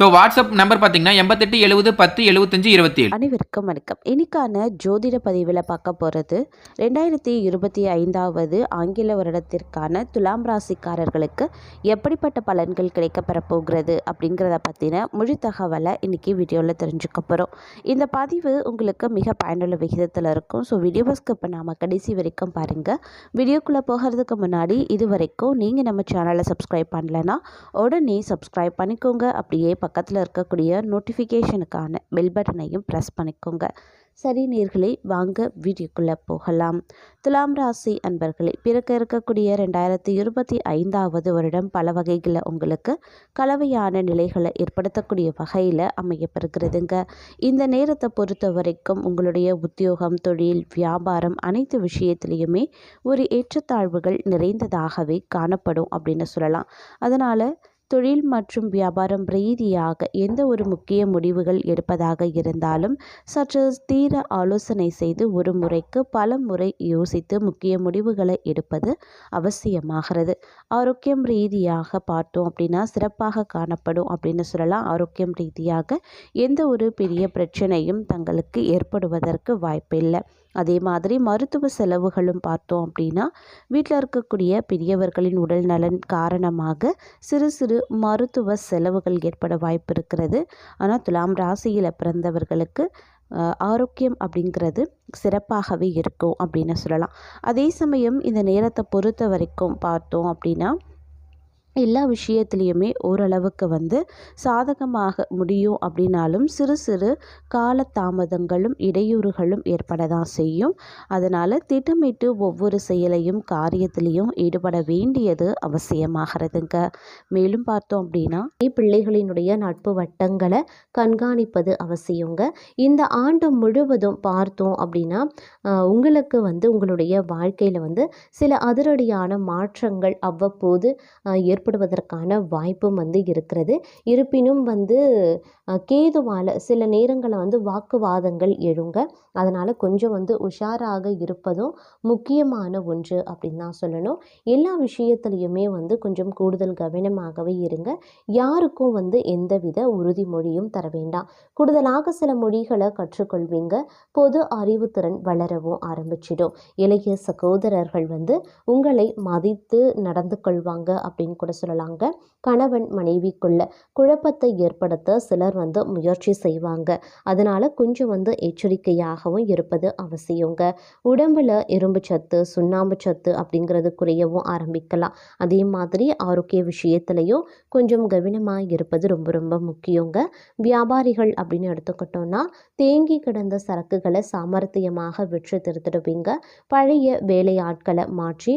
So WhatsApp number பார்த்தீங்கன்னா எண்பத்தெட்டு எழுபது பத்து எழுபத்தஞ்சு இருபத்தி ஏழு அனைவருக்கும் வணக்கம். இன்னைக்கான ஜோதிட பதிவில் பார்க்க போகிறது ரெண்டாயிரத்தி இருபத்தி ஐந்தாவது ஆங்கில வருடத்திற்கான துலாம் ராசிக்காரர்களுக்கு எப்படிப்பட்ட பலன்கள் கிடைக்கப்பெற போகிறது அப்படிங்கிறத பற்றின முழு தகவலை இன்றைக்கி வீடியோவில் தெரிஞ்சுக்க போகிறோம் இந்த பதிவு உங்களுக்கு மிக பயனுள்ள விகிதத்தில் இருக்கும். ஸோ வீடியோவை ஸ்கிப் பண்ணாமல் கடைசி வரைக்கும் பாருங்கள் வீடியோக்குள்ளே போகிறதுக்கு முன்னாடி இது வரைக்கும் நீங்கள் நம்ம சேனலை சப்ஸ்கிரைப் பண்ணலைன்னா உடனே சப்ஸ்கிரைப் பண்ணிக்கோங்க. அப்படியே பக்கத்தில் இருக்கக்கூடிய நோட்டிஃபிகேஷனுக்கான பெல் பட்டனையும் ப்ரெஸ் பண்ணிக்கோங்க. சரி நேர்களை வாங்க வீடியோக்குள்ளே போகலாம். துலாம் ராசி அன்பர்களே பிறக்க இருக்கக்கூடிய ரெண்டாயிரத்தி இருபத்தி ஐந்தாவது வருடம் பல வகைகளில் உங்களுக்கு கலவையான நிலைகளை ஏற்படுத்தக்கூடிய வகையில் அமையப்பெறுகிறதுங்க. இந்த நேரத்தை பொறுத்த வரைக்கும் உங்களுடைய உத்தியோகம் தொழில் வியாபாரம் அனைத்து விஷயத்திலையுமே ஒரு ஏற்றத்தாழ்வுகள் நிறைந்ததாகவே காணப்படும் அப்படின்னு சொல்லலாம். அதனால் தொழில் மற்றும் வியாபாரம் ரீதியாக எந்த ஒரு முக்கிய முடிவுகள் எடுப்பதாக இருந்தாலும் சற்று தீர ஆலோசனை செய்து ஒரு முறைக்கு பல முறை யோசித்து முக்கிய முடிவுகளை எடுப்பது அவசியமாகிறது. ஆரோக்கியம் ரீதியாக பார்த்தோம் அப்படின்னா சிறப்பாக காணப்படும் அப்படின்னு சொல்லலாம். ஆரோக்கியம் ரீதியாக எந்த ஒரு பெரிய பிரச்சனையும் தங்களுக்கு ஏற்படுவதற்கு வாய்ப்பில்லை. அதே மாதிரி மருத்துவ செலவுகளும் பார்த்தோம் அப்படின்னா வீட்டில் இருக்கக்கூடிய பெரியவர்களின் உடல் நலன் காரணமாக சிறு சிறு மருத்துவ செலவுகள் ஏற்பட வாய்ப்பு இருக்கிறது. ஆனால் துலாம் ராசியில் பிறந்தவர்களுக்கு ஆரோக்கியம் அப்படிங்கிறது சிறப்பாகவே இருக்கும் அப்படின்னு சொல்லலாம். அதே சமயம் இந்த நேரத்தை பொறுத்த வரைக்கும் பார்த்தோம் அப்படின்னா எல்லா விஷயத்துலேயுமே ஓரளவுக்கு வந்து சாதகமாக முடியும் அப்படின்னாலும் சிறு சிறு கால தாமதங்களும் இடையூறுகளும் ஏற்பட தான் செய்யும். அதனால் திட்டமிட்டு ஒவ்வொரு செயலையும் காரியத்திலையும் ஈடுபட வேண்டியது அவசியமாகிறதுங்க. மேலும் பார்த்தோம் அப்படின்னா பிள்ளைகளினுடைய நட்பு வட்டங்களை கண்காணிப்பது அவசியங்க. இந்த ஆண்டு முழுவதும் பார்த்தோம் அப்படின்னா உங்களுக்கு வந்து உங்களுடைய வாழ்க்கையில் வந்து சில அதிரடியான மாற்றங்கள் அவ்வப்போது ஆஹ், ஏற்படுவதற்கான வாய்ப்பும் வந்து இருக்கிறது. இருப்பினும் வந்து கேதுவால் சில நேரங்களில் வந்து வாக்குவாதங்கள் எழுங்க. அதனால் கொஞ்சம் வந்து உஷாராக இருப்பதும் முக்கியமான ஒன்று அப்படின்னு தான் சொல்லணும். எல்லா விஷயத்துலையுமே வந்து கொஞ்சம் கூடுதல் கவனமாகவே இருங்க. யாருக்கும் வந்து எந்தவித உறுதிமொழியும் தர வேண்டாம். கூடுதலாக சில மொழிகளை கற்றுக்கொள்வீங்க. பொது அறிவுத்திறன் வளரவும் ஆரம்பிச்சிடும். இளைய சகோதரர்கள் வந்து உங்களை மதித்து நடந்து கொள்வாங்க அப்படின்னு கூட சொல்லலாங்க. கணவன் மனைவிக்குள்ள குழப்பத்தை ஏற்படுத்த சிலர் வந்து முயற்சி செய்வாங்க. அதனால கொஞ்சம் வந்து எச்சரிக்கையாகவும் இருப்பது அவசியங்க. உடம்புல இரும்பு சத்து சுண்ணாம்பு சத்து அப்படிங்கிறது குறையவும் ஆரம்பிக்கலாம். அதே மாதிரி ஆரோக்கிய விஷயத்துலையும் கொஞ்சம் கவனமாக இருப்பது ரொம்ப ரொம்ப முக்கியங்க. வியாபாரிகள் அப்படின்னு எடுத்துக்கிட்டோம்னா தேங்கி கிடந்த சரக்குகளை சாமர்த்தியமாக விற்று திருத்திடுவீங்க பழைய வேலையாட்களை மாற்றி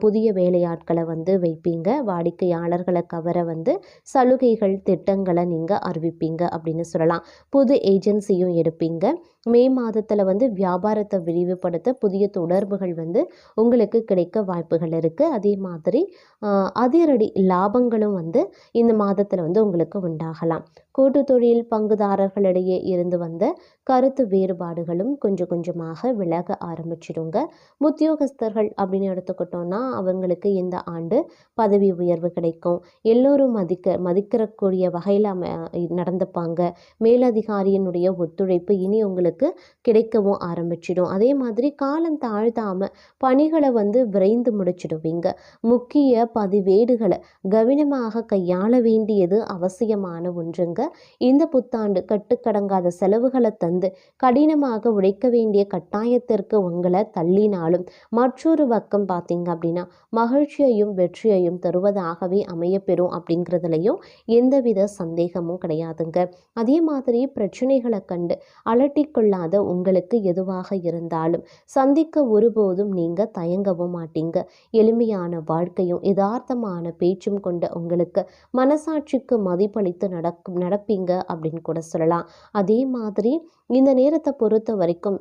புதிய வேலையாட்களை வந்து வைப்பீங்க. வாடி வாடிக்கையாளர்களை கவர வந்து சலுகைகள் திட்டங்களை நீங்கள் அறிவிப்பீங்க அப்படின்னு சொல்லலாம். புது ஏஜென்சியும் எடுப்பீங்க. மே மாதத்தில் வந்து வியாபாரத்தை விரிவுபடுத்த புதிய தொடர்புகள் வந்து உங்களுக்கு கிடைக்க வாய்ப்புகள் இருக்குது அதே மாதிரி அதிரடி லாபங்களும் வந்து இந்த மாதத்தில் வந்து உங்களுக்கு உண்டாகலாம். கூட்டு தொழில் பங்குதாரர்களிடையே இருந்து வந்த கருத்து வேறுபாடுகளும் கொஞ்சம் கொஞ்சமாக விலக ஆரம்பிச்சிடுங்க. உத்தியோகஸ்தர்கள் அப்படின்னு எடுத்துக்கிட்டோம்னா அவங்களுக்கு இந்த ஆண்டு பதவி உயர்வு கிடைக்கும். எல்லோரும் மதிக்க மதிக்கிறக்கூடிய வகையில் அம நடந்துப்பாங்க. மேலதிகாரியினுடைய ஒத்துழைப்பு இனி உங்களுக்கு கிடைக்கவும் ஆரம்பிச்சிடும். அதே மாதிரி காலம் தாழ்த்தாமல் பணிகளை வந்து விரைந்து முடிச்சிடுவீங்க. முக்கிய பதிவேடுகளை கவனமாக கையாள வேண்டியது அவசியமான ஒன்றுங்க. இந்த புத்தாண்டு கட்டுக்கடங்காத செலவுகளை தந்து கடினமாக உழைக்க வேண்டிய கட்டாயத்திற்கு உங்களை தள்ளினாலும் மற்றொரு பக்கம் பார்த்தீங்க அப்படின்னா மகிழ்ச்சியையும் வெற்றியையும் தருவதாக ஆகவே அமையப்பெறும் அப்படிங்கிறதுலையும் எந்தவித சந்தேகமும் கிடையாதுங்க. அதே மாதிரி பிரச்சனைகளை கண்டு அலட்டிக்கொள்ளாத உங்களுக்கு எதுவாக இருந்தாலும் சந்திக்க ஒருபோதும் நீங்கள் தயங்கவும் மாட்டீங்க. எளிமையான வாழ்க்கையும் யதார்த்தமான பேச்சும் கொண்ட உங்களுக்கு மனசாட்சிக்கு மதிப்பளித்து நடக்கும் நடப்பீங்க அப்படின்னு கூட சொல்லலாம். அதே மாதிரி இந்த நேரத்தை பொறுத்த வரைக்கும்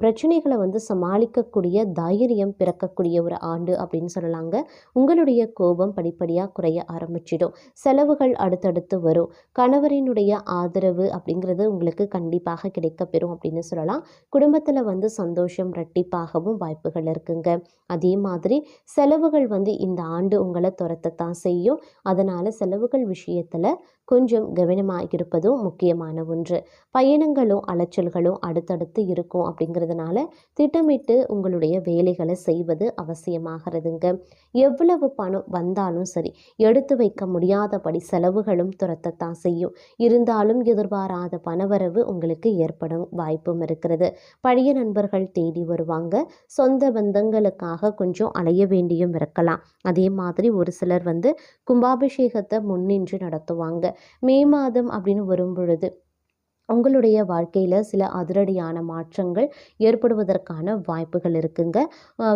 பிரச்சனைகளை வந்து சமாளிக்கக்கூடிய தைரியம் பிறக்கக்கூடிய ஒரு ஆண்டு அப்படின்னு சொல்லலாங்க. உங்களுடைய கோபம் படிப்படியாக குறைய ஆரம்பிச்சிடும். செலவுகள் அடுத்தடுத்து வரும். கணவரினுடைய ஆதரவு அப்படிங்கிறது உங்களுக்கு கண்டிப்பாக கிடைக்கப்பெறும் அப்படின்னு சொல்லலாம். குடும்பத்தில் வந்து சந்தோஷம் ரெட்டிப்பாகவும் வாய்ப்புகள் இருக்குங்க. அதே மாதிரி செலவுகள் வந்து இந்த ஆண்டு உங்களை துரத்தத்தான் செய்யும். அதனால் செலவுகள் விஷயத்தில் கொஞ்சம் கவனமாக இருப்பதும் முக்கியமான ஒன்று. பயணங்களும் அலைச்சல்களும் அடுத்தடுத்து இருக்கும் அப்படிங்கிறதுனால திட்டமிட்டு உங்களுடைய வேலைகளை செய்வது அவசியமாகிறதுங்க. எவ்வளவு பணம் வந்தாலும் சரி எடுத்து வைக்க முடியாதபடி செலவுகளும் துரத்தத்தான் செய்யும். இருந்தாலும் எதிர்பாராத பணவரவு உங்களுக்கு ஏற்படும் வாய்ப்பும் இருக்கிறது. பழைய நண்பர்கள் தேடி வருவாங்க. சொந்த பந்தங்களுக்காக கொஞ்சம் அலைய வேண்டியும் இருக்கலாம். அதே மாதிரி ஒரு சிலர் வந்து கும்பாபிஷேகத்தை முன்னின்று நடத்துவாங்க. மே மாதம் அப்படின்னு வரும் பொழுது உங்களுடைய வாழ்க்கையில் சில அதிரடியான மாற்றங்கள் ஏற்படுவதற்கான வாய்ப்புகள் இருக்குங்க.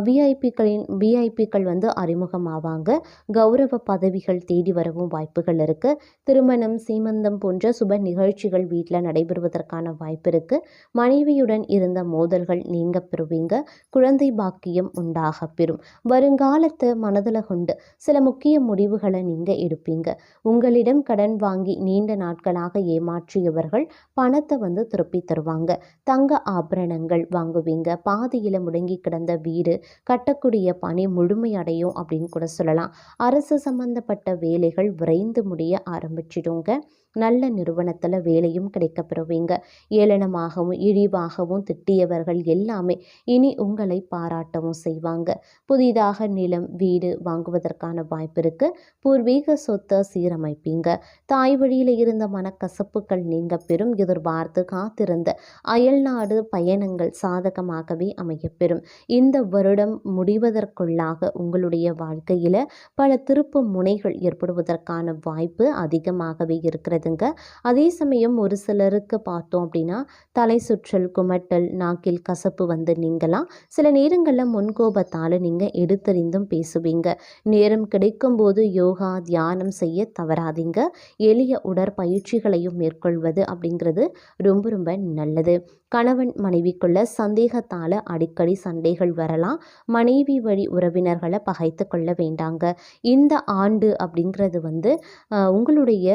விஐபிக்களின் விஐபிக்கள் வந்து அறிமுகமாவாங்க. கௌரவ பதவிகள் தேடி வரவும் வாய்ப்புகள் இருக்குது திருமணம் சீமந்தம் போன்ற சுப நிகழ்ச்சிகள் வீட்டில் நடைபெறுவதற்கான வாய்ப்பு இருக்குது மனைவியுடன் இருந்த மோதல்கள் நீங்க பெறுவீங்க. குழந்தை பாக்கியம் உண்டாக பெறும். வருங்காலத்தை மனதில் கொண்டு சில முக்கிய முடிவுகளை நீங்கள் எடுப்பீங்க. உங்களிடம் கடன் வாங்கி நீண்ட நாட்களாக ஏமாற்றியவர்கள் பணத்தை வந்து திருப்பி தருவாங்க. தங்க ஆபரணங்கள் வாங்குவீங்க. பாதியில் முடங்கி கிடந்த வீடு கட்டக்கூடிய பணி முழுமையடையும் அப்படின்னு கூட சொல்லலாம். அரசு சம்பந்தப்பட்ட வேலைகள் விரைந்து முடிய ஆரம்பிச்சிடுங்க. நல்ல நிறுவனத்தில் வேலையும் கிடைக்க பெறுவீங்க ஏளனமாகவும் இழிவாகவும் திட்டியவர்கள் எல்லாமே இனி உங்களை பாராட்டவும் செய்வாங்க. புதிதாக நிலம் வீடு வாங்குவதற்கான வாய்ப்பு இருக்கு. பூர்வீக சொத்தை சீரமைப்பீங்க. தாய் வழியில் இருந்த மனக்கசப்புகள் நீங்க இது எதிர்பார்த்து காத்திருந்த அயல்நாடு பயணங்கள் சாதகமாகவே அமையப்பெறும். இந்த வருடம் முடிவதற்குள்ளாக உங்களுடைய வாழ்க்கையில் பல திருப்பு முனைகள் ஏற்படுவதற்கான வாய்ப்பு அதிகமாகவே இருக்கிறதுங்க. அதே சமயம் ஒரு சிலருக்கு பார்த்தோம் அப்படின்னா தலை சுற்றல் குமட்டல் நாக்கில் கசப்பு வந்து நீங்களாம் சில நேரங்களில் முன்கோபத்தால் நீங்கள் எடுத்தறிந்தும் பேசுவீங்க. நேரம் கிடைக்கும்போது யோகா தியானம் செய்ய தவறாதீங்க. எளிய உடற்பயிற்சிகளையும் மேற்கொள்வது அப்படிங்கிறது ரொம்ப ரொம்ப நல்லது. கணவன் மனைவிக்குள்ள சந்தேகத்தால் அடிக்கடி சண்டைகள் வரலாம். மனைவி வழி உறவினர்களை பகைத்து கொள்ள வேண்டாங்க. இந்த ஆண்டு அப்படிங்கிறது வந்து உங்களுடைய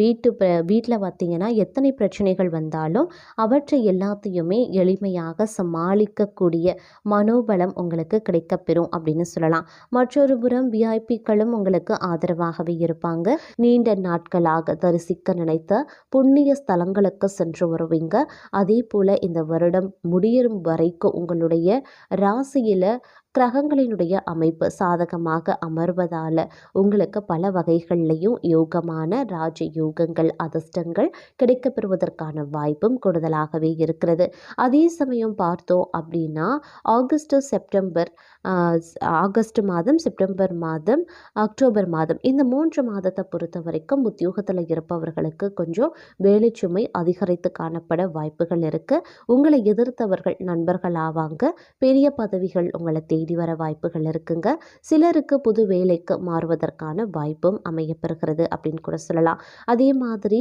வீட்டு வீட்டில் பார்த்தீங்கன்னா எத்தனை பிரச்சனைகள் வந்தாலும் அவற்றை எல்லாத்தையுமே எளிமையாக சமாளிக்கக்கூடிய மனோபலம் உங்களுக்கு கிடைக்கப்பெறும் அப்படின்னு சொல்லலாம். மற்றொரு புறம் விஐபிக்களும் உங்களுக்கு ஆதரவாகவே இருப்பாங்க. நீண்ட நாட்களாக தரிசிக்க நினைத்த புண்ணிய ஸ்தலங்களுக்கு சென்று வருவீங்க. அதே போல் இந்த வருடம் முடியும் வரைக்கும் உங்களுடைய ராசியில் கிரகங்களினுடைய அமைப்பு சாதகமாக அமர்வதால் உங்களுக்கு பல வகைகள்லையும் யோகமான ராஜ யோகங்கள் அதிர்ஷ்டங்கள் கிடைக்கப்பெறுவதற்கான வாய்ப்பும் கூடுதலாகவே இருக்கிறது. அதே சமயம் பார்த்தோம் அப்படின்னா ஆகஸ்ட் செப்டம்பர் ஆகஸ்ட் மாதம் செப்டம்பர் மாதம் அக்டோபர் மாதம் இந்த மூன்று மாதத்தை பொறுத்த வரைக்கும் உத்தியோகத்தில் இருப்பவர்களுக்கு கொஞ்சம் வேலைச்சுமை அதிகரித்து காணப்பட வாய்ப்புகள் இருக்குது உங்களை எதிர்த்தவர்கள் நண்பர்கள் ஆவாங்க பெரிய பதவிகள் உங்களை தேடி வர வாய்ப்புகள் இருக்குங்க. சிலருக்கு புது வேலைக்கு மாறுவதற்கான வாய்ப்பும் அமையப்பெறுகிறது அப்படின்னு கூட சொல்லலாம். அதே மாதிரி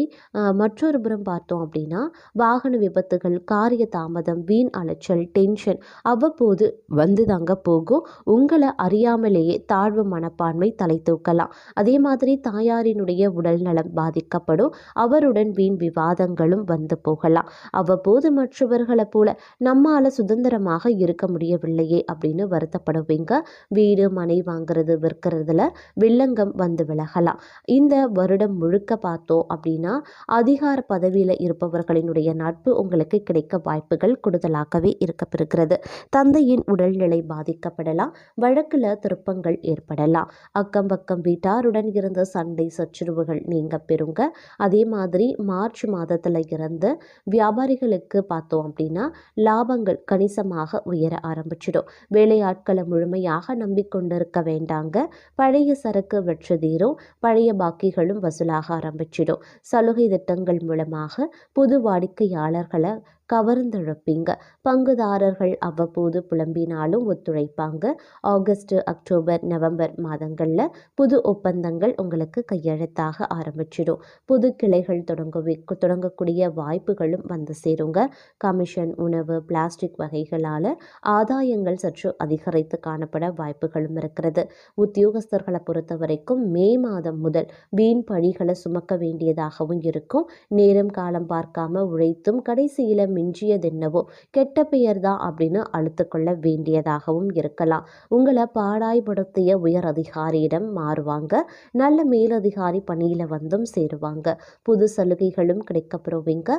மற்றொரு புறம் பார்த்தோம் அப்படின்னா வாகன விபத்துகள் காரிய தாமதம் வீண் அலைச்சல் டென்ஷன் அவ்வப்போது வந்து தாங்க போகும். உங்களை அறியாமலேயே தாழ்வு மனப்பான்மை தலை தூக்கலாம். அதே மாதிரி தாயாரினுடைய உடல் நலம் பாதிக்கப்படும். அவருடன் வீண் விவாதங்களும் வந்து போகலாம். அவ்வப்போது மற்றவர்களை போல நம்மால சுதந்திரமாக இருக்க முடியவில்லையே அப்படின்னு வருத்தப்படுவீங்க வீடு மனை வாங்குறது விற்கிறதுல வில்லங்கம் வந்து விலகலாம். இந்த வருடம் முழுக்க பார்த்தோம் அப்படின்னா அதிகார பதவியில் இருப்பவர்களினுடைய நட்பு உங்களுக்கு கிடைக்க வாய்ப்புகள் கூடுதலாகவே இருக்கப்பெறுகிறது. தந்தையின் உடல்நிலை பாதிக்கப்படலாம். வழக்கில் திருப்பங்கள் ஏற்படலாம். அக்கம் பக்கம் வீட்டாருடன் இருந்த சண்டை சச்சரவுகள் நீங்க பெறுங்க. அதே மாதிரி மார்ச் மாதத்தில் இருந்து வியாபாரிகளுக்கு பார்த்தோம் அப்படின்னா லாபங்கள் கணிசமாக உயர ஆரம்பிச்சிடும். வேலையாட்கள் முழுமையாக நம்பிக்கொண்டிருக்க வேண்டாங்க. பழைய சரக்கு வெற்றி தீரும். பழைய பாக்கிகளும் வசூலாக ஆரம்பிச்சிடும். சலுகை திட்டங்கள் மூலமாக புது வாடிக்கையாளர்களை கவர்ந்தெழுப்பீங்க. பங்குதாரர்கள் அவ்வப்போது புலம்பினாலும் ஒத்துழைப்பாங்க. ஆகஸ்ட் அக்டோபர் நவம்பர் மாதங்களில் புது ஒப்பந்தங்கள் உங்களுக்கு கையெழுத்தாக ஆரம்பிச்சிடும். புது கிளைகள் தொடங்க தொடங்கக்கூடிய வாய்ப்புகளும் வந்து சேருங்க. கமிஷன் உணவு பிளாஸ்டிக் வகைகளால் ஆதாயங்கள் சற்று அதிகரித்து காணப்பட வாய்ப்புகளும் இருக்கிறது. உத்தியோகஸ்தர்களை பொறுத்த வரைக்கும் மே மாதம் முதல் வீண் பழிகளை சுமக்க வேண்டியதாகவும் இருக்கும். நேரம் காலம் பார்க்காம உழைத்தும் கடைசியில் மிஞ்சியதென்னவோ கெட்ட பெயர் தான் அப்படின்னு அழுத்துக்கொள்ள வேண்டியதாகவும் இருக்கலாம். உங்களை பாடாய்படுத்திய உயர் அதிகாரியிடம் மாறுவாங்க. நல்ல மேலதிகாரி பணியில் வந்தும் சேருவாங்க. புது சலுகைகளும் கிடைக்கப்பெறுவீங்க.